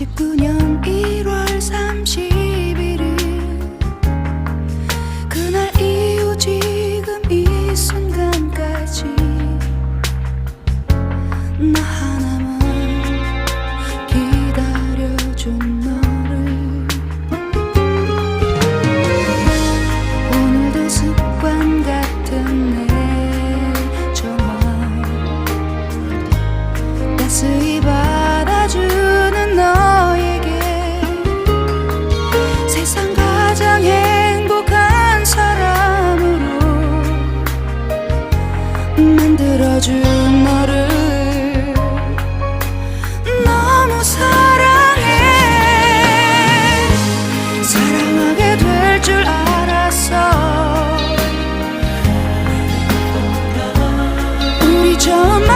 19년 1월 31일 그날 이후 지금 이 순간까지 나 하나만 기다려준 너를. 오늘도 습관 같은 내저말 따스히 만들어준 너를 너무 사랑해. 사랑하게 줄 알았어. 처음